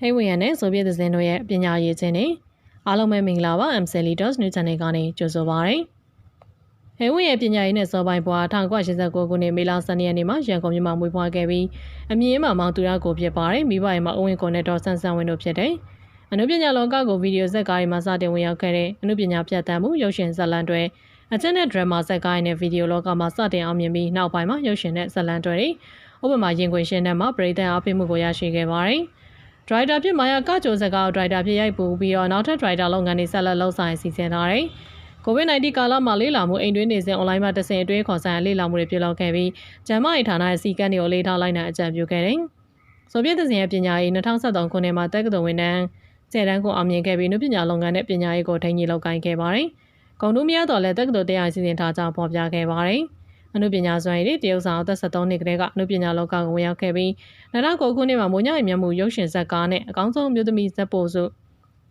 ဟေးဝီယန်နဲ့ဆိုဗီယက်သင်းတို့ရဲ့ပညာရေးခြင်းတွေအားလုံးပဲမင်္ဂလာပါ MCLeaders New Channel ကနေကြိုဆိုပါရစေ။ဟေးဝီရဲ့ပညာရေးနဲ့စောပိုင်းဘွား1989ခုနှစ်မေလ12ရက်နေ့မှာရန်ကုန်မြို့မှာမွေးဖွားခဲ့ပြီးအမြင့်မှာမောင်သူရကိုဖြစ်ပါတယ်မိဘရဲ့မှာအဝင်ကိုနဲ့ဒေါ်ဆန်းဆန်းဝင်းတို့ဖြစ်တယ်။အနုပညာလောကကိုဗီဒီယိုဇက်ကားတွေမှာစတင်ဝင်ရောက်ခဲ့တဲ့အနုပညာပြတ်သန်းမှုရုပ်ရှင်ဇာတ်လမ်းတွေအကျဉ်းနဲ့ဒရမာဇက်ကားတွေနဲ့ဗီဒီယိုလောကမှာစတင်အောင်မြင်ပြီးနောက်ပိုင်းမှာရုပ်ရှင်နဲ့ဇာတ်လမ်းတွေဥပမာရင်ခွင်ရှင်ထဲမှာပရိသတ်အားပေးမှုကိုရရှိခဲ့ပါတယ်။ ဒရိုက်တာဖြစ်မာယာကကြိုစကားဒရိုက်တာဖြစ်ရိုက်ပူပြီးတော့နောက်ထပ်ဒရိုက်တာလုပ်ငန်းတွေဆက်လက်လုပ်ဆောင်စီစဉ်ထားတယ်။ COVID-19 ကာလမှာလေးလာမှုအိမ်တွင်းနေစဉ်အွန်လိုင်းမှာတဆင်အတွင်းခေါ်ဆိုင်လေးလာမှုတွေပြုလုပ်ခဲ့ပြီးကျန်းမာရေးဌာနရဲ့စီကံတွေကိုလေးထားလိုက်နိုင်အကြံပြုခဲ့တယ်။ဆိုဗီယက်သင်းရဲ့ပညာရေး2013ခုနှစ်မှာတက္ကသိုလ်ဝန်ထမ်းဆယ်တန်းကိုအောင်မြင်ခဲ့ပြီးနုပညာလုပ်ငန်းနဲ့ပညာရေးကိုထိန်းကြီးလုပ်ကိုင်ခဲ့ပါတယ်။ဂုံတူးများတော်လည်းတက္ကသိုလ်တရားစီစဉ်ထားကြောင်းဖော်ပြခဲ့ပါတယ်။ အနုပညာစွမ်းရည်တရုတ်ဆောင်အသက်73နှစ်ကလေးကအနုပညာလောကကိုဝင်ရောက်ခဲ့ပြီး2009ခုနှစ်မှာမိုးညအိမ်မြတ်မှုရုပ်ရှင်ဇာတ်ကားနဲ့အကောင်းဆုံးမျိုးသမီးဇက်ပိုစု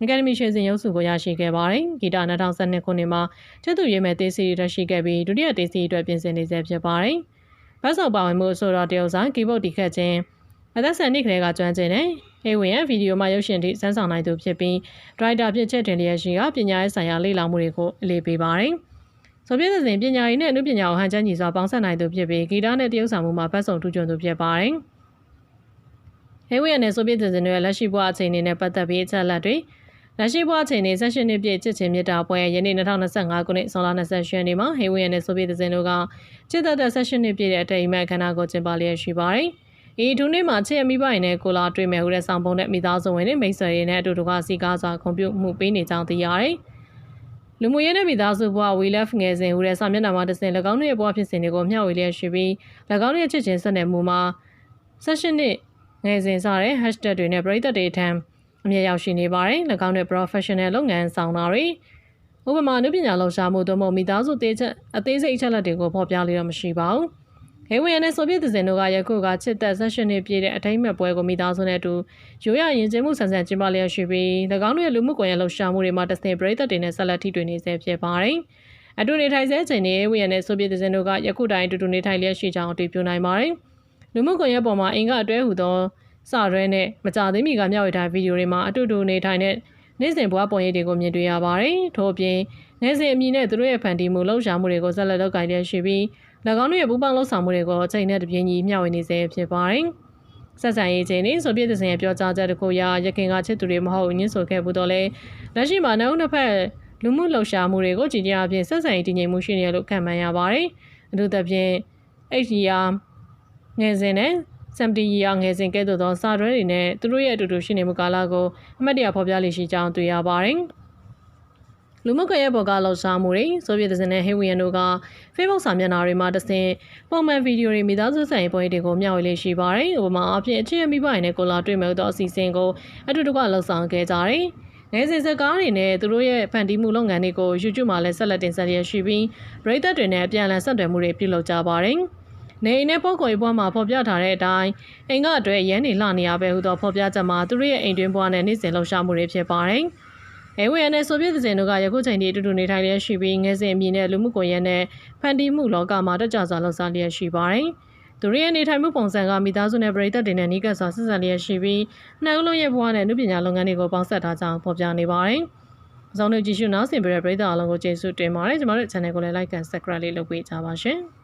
အကယ်ဒမီရှင်စင်ရုပ်စုကိုရရှိခဲ့ပါတယ်။ဂီတာ2012ခုနှစ်မှာကျွတ်သူရေးမဲ့တေးစီရရှိခဲ့ပြီးဒုတိယတေးစီအတွက်ပြင်ဆင်နေဆဲဖြစ်ပါတယ်။ဘတ်ဆော့ပါဝင်မှုအဆိုတော်တရုတ်ဆောင်ကီးဘုတ်တီခတ်ခြင်းအသက်ဆက်နှစ်ကလေးကကျွမ်းကျင်တဲ့ဟေးဝင်ရဲ့ဗီဒီယိုမှာရုပ်ရှင်ထိစမ်းဆောင်နိုင်သူဖြစ်ပြီးဒရိုက်တာဖြစ်ချက်တင်လျက်ရှိကပညာရေးဆိုင်ရာလေ့လာမှုတွေကိုအလေးပေးပါတယ်။ ဆိုပြည့်စင်ပညာရေးနဲ့အမှုပညာကိုဟန်ချက်ညီစွာပေါင်းစပ်နိုင်သူဖြစ်ပြီးဂီတနဲ့တရုပ်ဆောင်မှုမှာဖတ်ဆုံထူးချွန်သူဖြစ်ပါတယ်။ဟဲဝီယန်နဲ့ဆိုပြည့်စင်တို့ရဲ့လက်ရှိဘဝအခြေအနေနဲ့ပတ်သက်ပြီးအချက်အလက်တွေလက်ရှိဘဝအခြေအနေဆက်ရှင်နှစ်ပြည့်ချစ်ချင်းမြတ်တာပွဲယနေ့2025ခုနှစ်ဇွန်လ28ရက်နေ့မှာဟေဝီယန်နဲ့ဆိုပြည့်စင်တို့ကချစ်သက်သက်ဆက်ရှင်နှစ်ပြည့်တဲ့အထိမ်းအမှတ်ခန္ဓာကိုကျင်းပလျက်ရှိပါတယ်။ဤဒုနေ့မှာချစ်အမိပိုင်နဲ့ကိုလာတွေ့မယ်ဟူတဲ့ဆောင်ပုံနဲ့မိသားစုဝင်တွေမိတ်ဆွေတွေနဲ့အတူတကွစီကားစွာခွန်ပြုမှုပေးနေကြောင်းသိရတယ်။ လူမှုရေးနဲ့မိသားစုဘဝ We Love ငယ်စဉ်ဟူတဲ့စာမျက်နှာမှာတစဉ်၎င်းတို့ရဲ့ဘဝဖြစ်စဉ်တွေကိုမျှဝေလျက်ရှိပြီး၎င်းတို့ရဲ့ချစ်ချင်းဆက်နွယ်မှုမှာ session နှစ်ငယ်စဉ်စတဲ့ hashtag တွေနဲ့ပရိသတ်တွေထံအမြဲရောက်ရှိနေပါတယ်၎င်းတို့ professional လုပ်ငန်းဆောင်တာတွေဥပမာအနုပညာလှူရှားမှုတို့မှမိသားစုသေးချက်အသေးစိတ်အချက်လက်တွေကိုဖော်ပြလို့တော့မရှိပါဘူး ဟေဝီယန်နဲ့ဆိုဗီယက်သင်းတို့ကယခုကချစ်သက်ဆက်ရှင်နှစ်ပြည့်တဲ့အထိမ်းအမှတ်ပွဲကိုမိသားစုနဲ့အတူရိုးရရင်ကျင်းမှုဆန်ဆန်ကျင်းပလျက်ရှိပြီး၎င်းတို့ရဲ့လူမှုကွန်ရက်လှုပ်ရှားမှုတွေမှာတသင်ပရိသတ်တွေနဲ့ဆက်လက်ထိတွေ့နေဆဲဖြစ်ပါတယ်။အတူနေထိုင်ဆဲချိန်နဲ့ဝီယန်နဲ့ဆိုဗီယက်သင်းတို့ကယခုတိုင်အတူတူနေထိုင်လျက်ရှိကြောင်းအတည်ပြုနိုင်ပါတယ်။လူမှုကွန်ရက်ပေါ်မှာအင်ကအတွဲဟူသောစရဲနဲ့မကြသေးမီကမျှဝေထားဗီဒီယိုတွေမှာအတူတူနေထိုင်တဲ့နေ့စဉ်ဘဝပုံရိပ်တွေကိုမြင်တွေ့ရပါတယ်။ထို့အပြင်နေ့စဉ်အမည်နဲ့သူတို့ရဲ့ဖန်တီးမှုလှုပ်ရှားမှုတွေကိုဆက်လက်လုပ်ကိုင်လျက်ရှိပြီး၎ င်းတို့ရဲ့ပူးပေါင်းလှုပ်ဆောင်မှုတွေကိုအချိန်နဲ့တပြေးညီမျှဝေနေစေဖြစ်ပါတယ်။ဆက်ဆံရေးချင်းနေဆိုပြည့်တဲ့စဉ်ရဲ့ပြောကြားချက်တခုအရရခင်ကချစ်သူတွေမဟုတ်ညှင်းဆိုခဲ့ဘူးတော့လေလက်ရှိမှာနောက်နှစ်ဖက်လူမှုလှုပ်ရှားမှုတွေကိုကြည်ကြအပြင်ဆက်ဆံရေးတည်ငြိမ်မှုရှိနေရလို့ခံမှန်းရပါတယ်။အထူးသဖြင့် HDR ငယ်စဉ်နဲ့စမ်တီရီယာငယ်စဉ်ကဲ့သို့သောစာရွက်တွေနဲ့သူတို့ရဲ့အတူတူရှိနေမှုကာလကိုအမှတ်တရဖော်ပြလိရှိကြောင်းတွေ့ရပါတယ်။ လူမှုကွန်ရက်ပေါ်ကလှုပ်ရှားမှုတွေဆိုဗီယက်သင်းနဲ့ဟေဝီယန်တို့က Facebook စာမျက်နှာတွေမှာတဆင့်ပုံမှန်ဗီဒီယိုတွေမိသားစုဆိုင်ပွဲတွေကိုမျှဝေလေးရှိပါတယ်။ဥပမာအဖြစ်အချင်းမိဘတွေနဲ့ကိုလာတွေ့မဲ့သောအစီအစဉ်ကိုအတူတကွလှုပ်ဆောင်ခဲ့ကြတယ်။ငယ်စဉ်စကားတွေနဲ့သူတို့ရဲ့ဖန်တီးမှုလုပ်ငန်းတွေကို YouTube မှာလည်းဆက်လက်တင်ဆက်ရရှိပြီးပရိသတ်တွေနဲ့အပြန်အလှန်ဆက်သွယ်မှုတွေပြုလုပ်ကြပါတယ်။နေအိမ်နဲ့ပုံကိုယ်ဘွားမှာဖော်ပြထားတဲ့အတိုင်းအိမ်ကအတွက်ရန်နေလှနေရပဲဟူသောဖော်ပြချက်မှာသူတို့ရဲ့အိမ်တွင်းဘွားနဲ့နေ့စဉ်လှုပ်ရှားမှုတွေဖြစ်ပါတယ်။ အဲဝေယနဲ့ဆိုဗီယက်သတင်းတို့ကယခုချိန်ထိအတူတူနေထိုင်လျက်ရှိပြီးငယ်စဉ်အမည်နဲ့လူမှုကွန်ရက်နဲ့ဖန်တီးမှုလောကမှာတက်ကြွစွာလှုပ်ရှားလျက်ရှိပါတယ်။သူတို့ရဲ့နေထိုင်မှုပုံစံကမိသားစုနဲ့ပြည်သက်တွေနဲ့နှီးကပ်စွာဆက်ဆံလျက်ရှိပြီးနှစ်ဦးလုံးရဲ့ဘဝနဲ့နုပညာလုပ်ငန်းတွေကိုပေါင်းစပ်ထားကြောင်းဖော်ပြနေပါတယ်။အစောင်းတို့ကြည့်ရှုနောက်ဆင်ပြတဲ့ပြည်သက်အလုံးကိုကျေးဇူးတင်ပါတယ်။ကျွန်တော်တို့ channel ကိုလည်း like and subscribe လေးလုပ်ပေးကြပါရှင်။